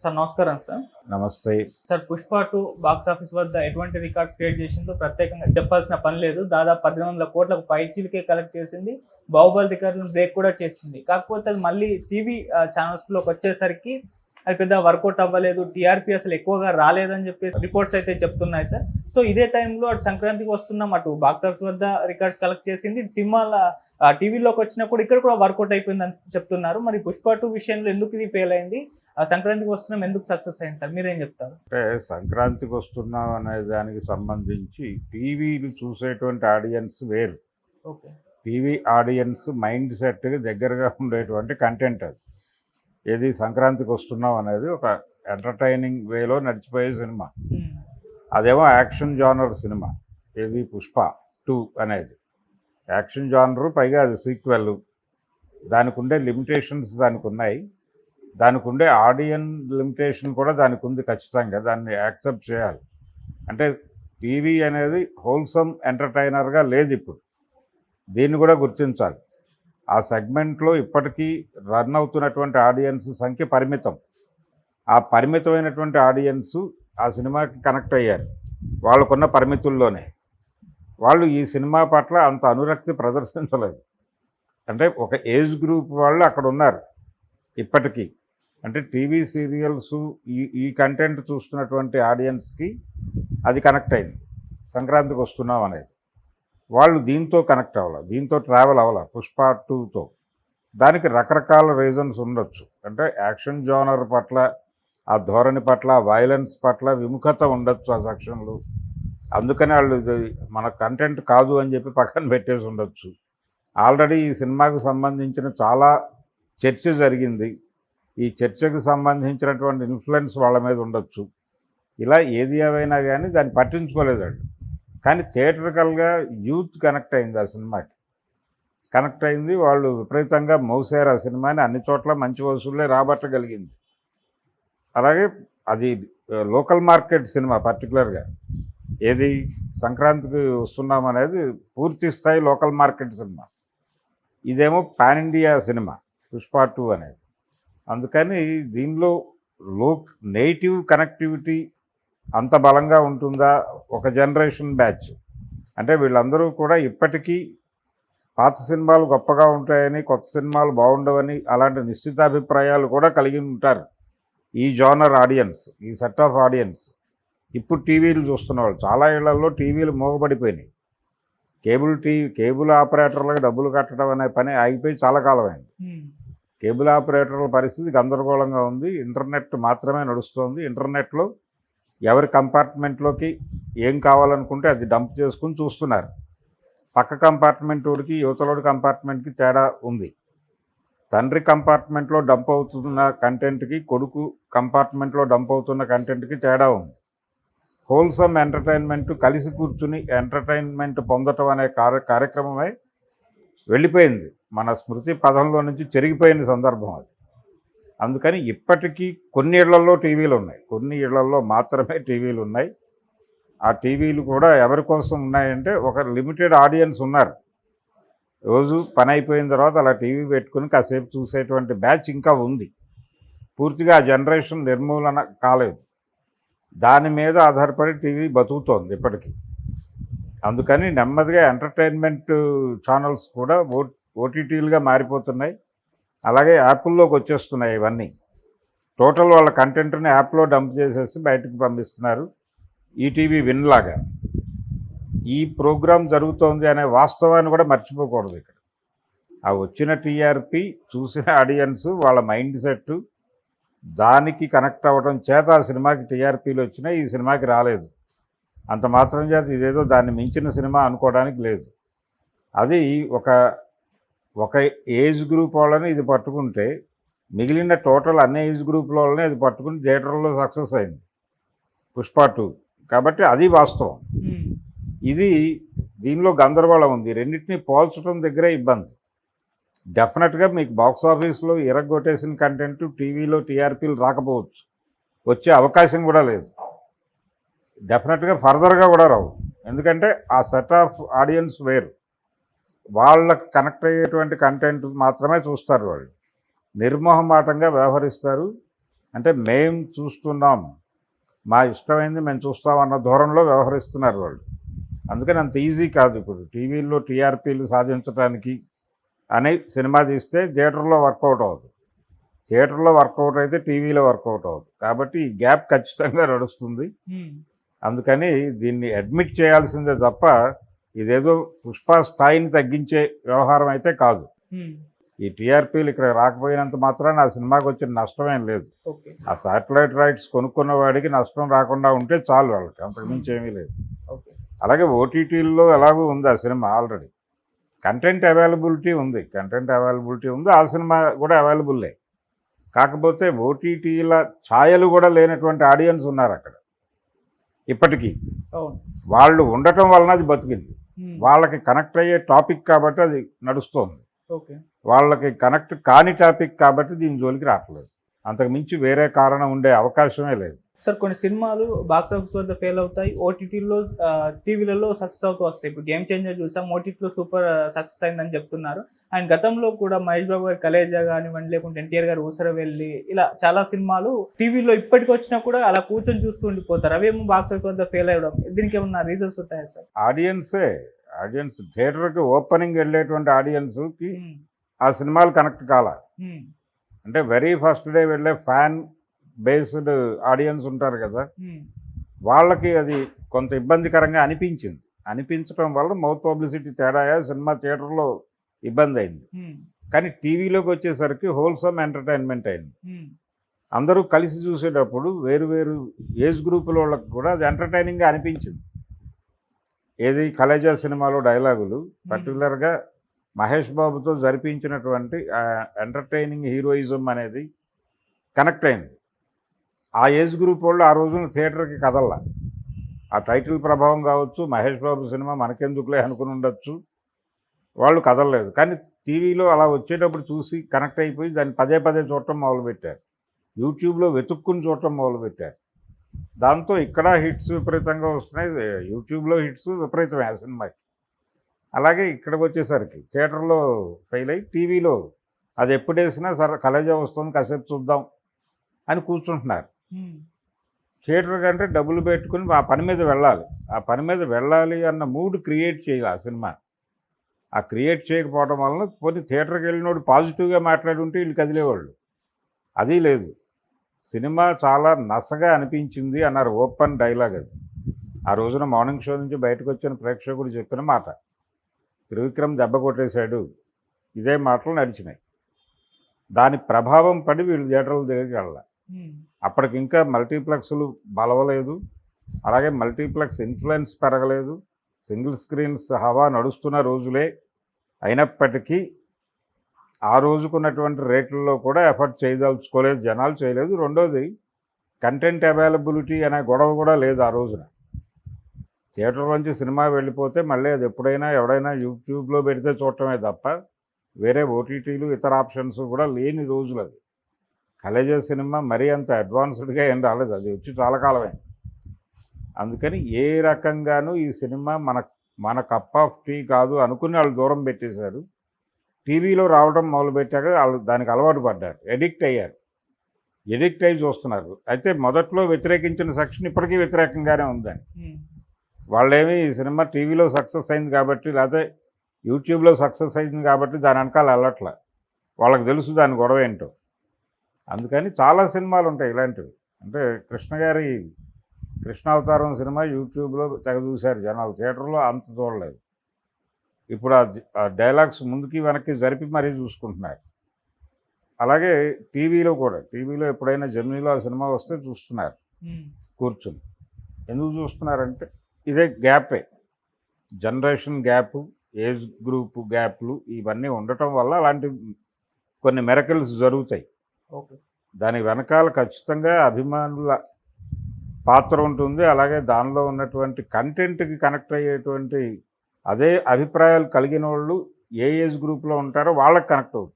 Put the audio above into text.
Sir నమస్కారం sir. నమస్తే. Sir Pushpa two box office వద్ద ఎటువంటి రికార్డ్స్ క్రియేట్ చేసిందో ప్రత్యేకంగా చెప్పాల్సిన పని లేదు. దాదాపు పద్దెనిమిది వందల కోట్లకు పైచీలకే కలెక్ట్ చేసింది. బాహుబలి రికార్డులను బ్రేక్ కూడా చేసింది. కాకపోతే అది మళ్ళీ టీవీ ఛానల్స్లోకి వచ్చేసరికి అది పెద్ద వర్కౌట్ అవ్వలేదు. టీఆర్పీ అసలు ఎక్కువగా రాలేదని చెప్పేసి రిపోర్ట్స్ అయితే చెప్తున్నాయి సార్. సో ఇదే టైంలో అటు సంక్రాంతికి వస్తున్నాం అటు బాక్స్ ఆఫీస్ వద్ద రికార్డ్స్ కలెక్ట్ చేసింది. సినిమాల టీవీలోకి వచ్చినప్పుడు ఇక్కడ కూడా వర్కౌట్ అయిపోయిందని చెప్తున్నారు. మరి పుష్ప టూ విషయంలో ఎందుకు ఇది ఫెయిల్ అయింది? ఆ సంక్రాంతికి వస్తున్నాం ఎందుకు సక్సెస్ అయింది సార్? మీరేం చెప్తారు? అంటే సంక్రాంతికి వస్తున్నాం అనే దానికి సంబంధించి టీవీలు చూసేటువంటి ఆడియన్స్ వేరు. ఓకే. టీవీ ఆడియన్స్ మైండ్ సెట్కి దగ్గరగా ఉండేటువంటి కంటెంట్ అది. ఏది సంక్రాంతికి వస్తున్నాం అనేది ఒక ఎంటర్టైనింగ్ వేలో నడిచిపోయే సినిమా. అదేమో యాక్షన్ జానర్ సినిమా ఏది పుష్ప టూ అనేది. యాక్షన్ జానరు పైగా అది సీక్వెల్. దానికి ఉండే లిమిటేషన్స్ దానికి ఉన్నాయి. దానికి ఉండే ఆడియన్ లిమిటేషన్ కూడా దానికి ఉంది ఖచ్చితంగా దాన్ని యాక్సెప్ట్ చేయాలి. అంటే టీవీ అనేది హోల్సమ్ ఎంటర్టైనర్గా లేదు ఇప్పుడు. దీన్ని కూడా గుర్తించాలి. ఆ సెగ్మెంట్లో ఇప్పటికీ రన్ అవుతున్నటువంటి ఆడియన్స్ సంఖ్య పరిమితం. ఆ పరిమితమైనటువంటి ఆడియన్స్ ఆ సినిమాకి కనెక్ట్ అయ్యారు వాళ్ళకున్న పరిమితుల్లోనే. వాళ్ళు ఈ సినిమా పట్ల అంత అనురక్తి ప్రదర్శించలేదు. అంటే ఒక ఏజ్ గ్రూప్ వాళ్ళు అక్కడ ఉన్నారు ఇప్పటికీ. అంటే టీవీ సీరియల్స్ ఈ ఈ కంటెంట్ చూస్తున్నటువంటి ఆడియన్స్కి అది కనెక్ట్ అయింది. సంక్రాంతికి వస్తున్నాం అనేది. వాళ్ళు దీంతో కనెక్ట్ అవ్వాలి? దీంతో ట్రావెల్ అవ్వాలి? పుష్ప టూతో దానికి రకరకాల రీజన్స్ ఉండొచ్చు. అంటే యాక్షన్ జోనర్ పట్ల ఆ ధోరణి పట్ల వైలెన్స్ పట్ల విముఖత ఉండొచ్చు ఆ సెక్షన్లు అందుకని వాళ్ళు ఇది మన కంటెంట్ కాదు అని చెప్పి పక్కన పెట్టేసి ఉండొచ్చు. ఆల్రెడీ ఈ సినిమాకు సంబంధించిన చాలా చర్చ జరిగింది. ఈ చర్చకు సంబంధించినటువంటి ఇన్ఫ్లుయెన్స్ వాళ్ళ మీద ఉండొచ్చు. ఇలా ఏది ఏవైనా కానీ దాన్ని పట్టించుకోలేదండి. కానీ థియేటర్కల్గా యూత్ కనెక్ట్ అయింది ఆ సినిమాకి. కనెక్ట్ అయింది వాళ్ళు విపరీతంగా మోసారు ఆ సినిమాని. అన్ని చోట్ల మంచి వసూళ్ళే రాబట్టగలిగింది. అలాగే అది లోకల్ మార్కెట్ సినిమా పర్టికులర్గా ఏది సంక్రాంతికి వస్తున్నాం అనేది పూర్తి స్థాయి లోకల్ మార్కెట్ సినిమా. ఇదేమో పాన్ ఇండియా సినిమా పుష్ప టూ అనేది. అందుకని దీనిలో లో నెగిటివ్ కనెక్టివిటీ అంత బలంగా ఉంటుందా? ఒక జనరేషన్ బ్యాచ్. అంటే వీళ్ళందరూ కూడా ఇప్పటికీ పాత సినిమాలు గొప్పగా ఉంటాయని కొత్త సినిమాలు బాగుండవని అలాంటి నిశ్చితాభిప్రాయాలు కూడా కలిగి ఉంటారు ఈ జోనర్ ఆడియన్స్ ఈ సెట్ ఆఫ్ ఆడియన్స్. ఇప్పుడు టీవీలు చూస్తున్నవాళ్ళు చాలా ఇళ్ళలో టీవీలు మోగబడిపోయినాయి. కేబుల్ టీవీ కేబుల్ ఆపరేటర్లకు డబ్బులు కట్టడం అనే పని ఆగిపోయి చాలా కాలమైంది. కేబుల్ ఆపరేటర్ల పరిస్థితి గందరగోళంగా ఉంది. ఇంటర్నెట్ మాత్రమే నడుస్తుంది. ఇంటర్నెట్లో ఎవరి కంపార్ట్మెంట్లోకి ఏం కావాలనుకుంటే అది డంప్ చేసుకుని చూస్తున్నారు. పక్క కంపార్ట్మెంట్ వాడికి యువతలోడి కంపార్ట్మెంట్కి తేడా ఉంది. తండ్రి కంపార్ట్మెంట్లో డంప్ అవుతున్న కంటెంట్కి కొడుకు కంపార్ట్మెంట్లో డంప్ అవుతున్న కంటెంట్కి తేడా ఉంది. హోల్సమ్ ఎంటర్టైన్మెంట్ కలిసి కూర్చుని ఎంటర్టైన్మెంట్ పొందటం అనే కార్య కార్యక్రమమే వెళ్ళిపోయింది. మన స్మృతి పదంలో నుంచి చెరిగిపోయిన సందర్భం అది. అందుకని ఇప్పటికీ కొన్ని ఇళ్ళలో టీవీలు ఉన్నాయి. కొన్ని ఇళ్ళలో మాత్రమే టీవీలు ఉన్నాయి. ఆ టీవీలు కూడా ఎవరి కోసం ఉన్నాయంటే ఒక లిమిటెడ్ ఆడియన్స్ ఉన్నారు. రోజు పని అయిపోయిన తర్వాత అలా టీవీ పెట్టుకుని కాసేపు చూసేటువంటి బ్యాచ్ ఇంకా ఉంది. పూర్తిగా ఆ జనరేషన్ నిర్మూలన కాలేదు. దాని మీద ఆధారపడి టీవీ బతుకుతోంది ఇప్పటికీ. అందుకని నెమ్మదిగా ఎంటర్టైన్మెంట్ ఛానల్స్ కూడా ఓ ఓటీటీలుగా మారిపోతున్నాయి. అలాగే యాప్ల్లోకి వచ్చేస్తున్నాయి ఇవన్నీ. టోటల్ వాళ్ళ కంటెంట్ని యాప్లో డంప్ చేసేసి బయటకు పంపిస్తున్నారు. ఈటీవీ విన్ లాగా. ఈ ప్రోగ్రాం జరుగుతోంది అనే వాస్తవాన్ని కూడా మర్చిపోకూడదు ఇక్కడ. ఆ వచ్చిన టీఆర్పి చూసిన ఆడియన్స్ వాళ్ళ మైండ్ సెట్ దానికి కనెక్ట్ అవ్వడం చేత ఆ సినిమాకి టీఆర్పీలు వచ్చినాయి ఈ సినిమాకి రాలేదు. అంత మాత్రం చేత ఇదేదో దాన్ని మించిన సినిమా అనుకోవడానికి లేదు. అది ఒక ఒక ఏజ్ గ్రూప్ వాళ్ళని ఇది పట్టుకుంటే మిగిలిన టోటల్ అన్ని ఏజ్ గ్రూప్ వాళ్ళని ఇది పట్టుకుని థియేటర్లో సక్సెస్ అయింది. పుష్ప టూ. కాబట్టి అది వాస్తవం. ఇది దీనిలో గందరగోళం ఉంది. రెండింటిని పోల్చడం దగ్గరే ఇబ్బంది. డెఫినెట్గా మీకు బాక్స్ ఆఫీస్లో ఇరగొట్టేసిన కంటెంట్ టీవీలో టీఆర్పీలు రాకపోవచ్చు. వచ్చే అవకాశం కూడా లేదు. డెఫినెట్గా ఫర్దర్గా కూడా రావు. ఎందుకంటే ఆ సెట్ ఆఫ్ ఆడియన్స్ వేరు. వాళ్ళకి కనెక్ట్ అయ్యేటువంటి కంటెంట్ మాత్రమే చూస్తారు వాళ్ళు. నిర్మోహమాటంగా వ్యవహరిస్తారు. అంటే మేం చూస్తున్నాం. మా ఇష్టమైంది మేము చూస్తామన్న ధోరణిలో వ్యవహరిస్తున్నారు వాళ్ళు. అందుకని అంత ఈజీ కాదు ఇప్పుడు. టీవీల్లో టీఆర్పీలు సాధించడానికి అని సినిమా తీస్తే థియేటర్లో వర్కౌట్ అవ్వదు. థియేటర్లో వర్కౌట్ అయితే టీవీలో వర్కౌట్ అవ్వదు. కాబట్టి ఈ గ్యాప్ ఖచ్చితంగా నడుస్తుంది. అందుకని దీన్ని అడ్మిట్ చేయాల్సిందే తప్ప ఇదేదో పుష్ప స్థాయిని తగ్గించే వ్యవహారం అయితే కాదు. ఈ టీఆర్పీలు ఇక్కడ రాకపోయినంత మాత్రాన ఆ సినిమాకి వచ్చిన నష్టమేం లేదు. ఆ శాటిలైట్ రైట్స్ కొనుక్కున్న వాడికి నష్టం రాకుండా ఉంటే చాలు వాళ్ళకి అంతకుమించి ఏమీ లేదు. అలాగే ఓటీటీల్లో ఎలాగో ఉంది ఆ సినిమా ఆల్రెడీ. కంటెంట్ అవైలబిలిటీ ఉంది కంటెంట్ అవైలబిలిటీ ఉంది ఆ సినిమా కూడా అవైలబుల్లే. కాకపోతే ఓటీటీల ఛాయలు కూడా లేనటువంటి ఆడియన్స్ ఉన్నారు అక్కడ. ఇప్పటికీ. వాళ్ళు ఉండటం వలన అది బతికింది. వాళ్ళకి కనెక్ట్ అయ్యే టాపిక్ కాబట్టి అది నడుస్తోంది. వాళ్ళకి కనెక్ట్ కాని టాపిక్ కాబట్టి దీని జోలికి రావట్లేదు. అంతకు మించి వేరే కారణం ఉండే అవకాశమే లేదు. సార్ కొన్ని సినిమాలు బాక్స్ ఆఫీస్ వద్ద ఫెయిల్ అవుతాయి. ఓటీటీలో టీవీలలో సక్సెస్ అవుతూ వస్తాయి. ఇప్పుడు గేమ్ చేంజర్ చూసాం ఓటీటీలో సూపర్ సక్సెస్ అయిందని చెప్తున్నారు. అండ్ గతంలో కూడా మహేష్ బాబు గారి కలేజా కానివ్వండి లేకుంటే ఎన్టీఆర్ గారు ఊసర వెళ్ళి ఇలా చాలా సినిమాలు టీవీలో ఇప్పటికి వచ్చినా కూడా అలా కూర్చొని చూస్తూ ఉండిపోతారు. అవేమో బాక్స్ ఆఫీస్ వద్ద ఫెయిల్ అవ్వడం. దీనికి ఏమన్నా రీజన్స్ ఉంటాయా సార్? ఆడియన్సే ఆడియన్స్ థియేటర్కి ఓపెనింగ్ వెళ్ళేటువంటి ఆడియన్స్కి ఉమ్, ఆ సినిమాలు కనెక్ట్ కాల. ఉమ్, అంటే వెరీ ఫస్ట్ డే వెళ్ళే ఫ్యాన్ బేస్డ్ ఆడియన్స్ ఉంటారు కదా వాళ్ళకి అది కొంత ఇబ్బందికరంగా అనిపించింది. అనిపించడం వల్ల మౌత్ పబ్లిసిటీ తేడా సినిమా థియేటర్లో ఇబ్బంది అయింది. కానీ టీవీలోకి వచ్చేసరికి హోల్సమ్ ఎంటర్టైన్మెంట్ అయింది. అందరూ కలిసి చూసేటప్పుడు వేరు వేరు ఏజ్ గ్రూపుల వాళ్ళకి కూడా అది ఎంటర్టైనింగ్గా అనిపించింది. ఏది కలేజా సినిమాలో డైలాగులు పర్టికులర్గా మహేష్ బాబుతో జరిపించినటువంటి ఎంటర్టైనింగ్ హీరోయిజం అనేది కనెక్ట్ అయింది. ఆ ఏజ్ గ్రూప్ వాళ్ళు ఆ రోజున థియేటర్కి కదల్లా. ఆ టైటిల్ ప్రభావం కావచ్చు మహేష్ బాబు సినిమా మనకెందుకులే అనుకుని ఉండొచ్చు. వాళ్ళు కదలలేదు. కానీ టీవీలో అలా వచ్చేటప్పుడు చూసి కనెక్ట్ అయిపోయి దాన్ని పదే పదే చూడటం మొదలుపెట్టారు. యూట్యూబ్లో వెతుక్కుని చూడటం మొదలుపెట్టారు. దాంతో ఇక్కడ హిట్స్ విపరీతంగా వస్తున్నాయి. యూట్యూబ్లో హిట్స్ విపరీతమే ఆ సినిమాకి. అలాగే ఇక్కడికి వచ్చేసరికి థియేటర్లో ఫెయిల్ అయ్యి టీవీలో అది ఎప్పుడు వేసినా సరే కలేజా వస్తుంది కాసేపు చూద్దాం అని కూర్చుంటున్నారు. థియేటర్ కంటే డబ్బులు పెట్టుకుని ఆ పని మీద వెళ్ళాలి. ఆ పని మీద వెళ్ళాలి అన్న మూడ్ క్రియేట్ చేయాలి ఆ సినిమా. ఆ క్రియేట్ చేయకపోవడం వలన పోనీ థియేటర్కి వెళ్ళినోడు పాజిటివ్గా మాట్లాడి ఉంటే వీళ్ళు కదిలేవాళ్ళు. అది లేదు. సినిమా చాలా నసగా అనిపించింది అన్నారు ఓపెన్ డైలాగ్ అది. ఆ రోజున మార్నింగ్ షో నుంచి బయటకు వచ్చిన ప్రేక్షకుడు చెప్పిన మాట. త్రివిక్రమ్ దెబ్బ కొట్టేశాడు. ఇదే మాటలు నడిచినాయి. దాని ప్రభావం పడి వీళ్ళు థియేటర్ల దగ్గరికి వెళ్ళాలి. అప్పటికి ఇంకా మల్టీప్లెక్స్లు బలవలేదు. అలాగే మల్టీప్లెక్స్ ఇన్ఫ్లుయెన్స్ పెరగలేదు. సింగిల్ స్క్రీన్స్ హవా నడుస్తున్న రోజులే. అయినప్పటికీ ఆ రోజుకున్నటువంటి రేట్లలో కూడా ఎఫర్ట్ చేయదలుచుకోలేదు జనాలు చేయలేదు. రెండోది కంటెంట్ అవైలబిలిటీ అనే గొడవ కూడా లేదు ఆ రోజున. థియేటర్ నుంచి సినిమా వెళ్ళిపోతే మళ్ళీ అది ఎప్పుడైనా ఎవడైనా యూట్యూబ్లో పెడితే చూడటమే తప్ప వేరే ఓటీటీలు ఇతర ఆప్షన్స్ కూడా లేని రోజులు అది కలేజా సినిమా మరీ అంత అడ్వాన్స్డ్గా ఏం రాలేదు. అది వచ్చి చాలా కాలమే. అందుకని ఏ రకంగానూ ఈ సినిమా మన మన కప్ ఆఫ్ టీ కాదు అనుకుని వాళ్ళు దూరం పెట్టేశారు. టీవీలో రావడం మొదలుపెట్టాక వాళ్ళు దానికి అలవాటు పడ్డారు. ఎడిక్ట్ అయ్యారు. ఎడిక్ట్ అయ్యి చూస్తున్నారు. అయితే మొదట్లో వ్యతిరేకించిన సెక్షన్ ఇప్పటికీ వ్యతిరేకంగానే ఉందని. వాళ్ళేమి ఈ సినిమా టీవీలో సక్సెస్ అయింది కాబట్టి లేకపోతే యూట్యూబ్లో సక్సెస్ అయింది కాబట్టి దాని వెనకాల వెళ్ళట్ల. వాళ్ళకి తెలుసు దాని గొడవ ఏంటో. అందుకని చాలా సినిమాలు ఉంటాయి ఇలాంటివి. అంటే కృష్ణ గారి కృష్ణావతారం సినిమా యూట్యూబ్లో తెగ చూశారు జనాలు. థియేటర్లో అంత చూడలేదు. ఇప్పుడు ఆ డైలాగ్స్ ముందుకి వెనక్కి జరిపి మరీ చూసుకుంటున్నారు. అలాగే టీవీలో కూడా టీవీలో ఎప్పుడైనా జర్నీలో ఆ సినిమా వస్తే చూస్తున్నారు. కూర్చుని. ఎందుకు చూస్తున్నారంటే ఇదే గ్యాపే. జనరేషన్ గ్యాప్ ఏజ్ గ్రూప్ గ్యాప్లు ఇవన్నీ ఉండటం వల్ల అలాంటి కొన్ని మెరకల్స్ జరుగుతాయి. దాని వెనకాల ఖచ్చితంగా అభిమానుల పాత్ర ఉంటుంది. అలాగే దానిలో ఉన్నటువంటి కంటెంట్కి కనెక్ట్ అయ్యేటువంటి అదే అభిప్రాయాలు కలిగిన వాళ్ళు ఏ ఏజ్ గ్రూప్లో ఉంటారో వాళ్ళకి కనెక్ట్ అవుతుంది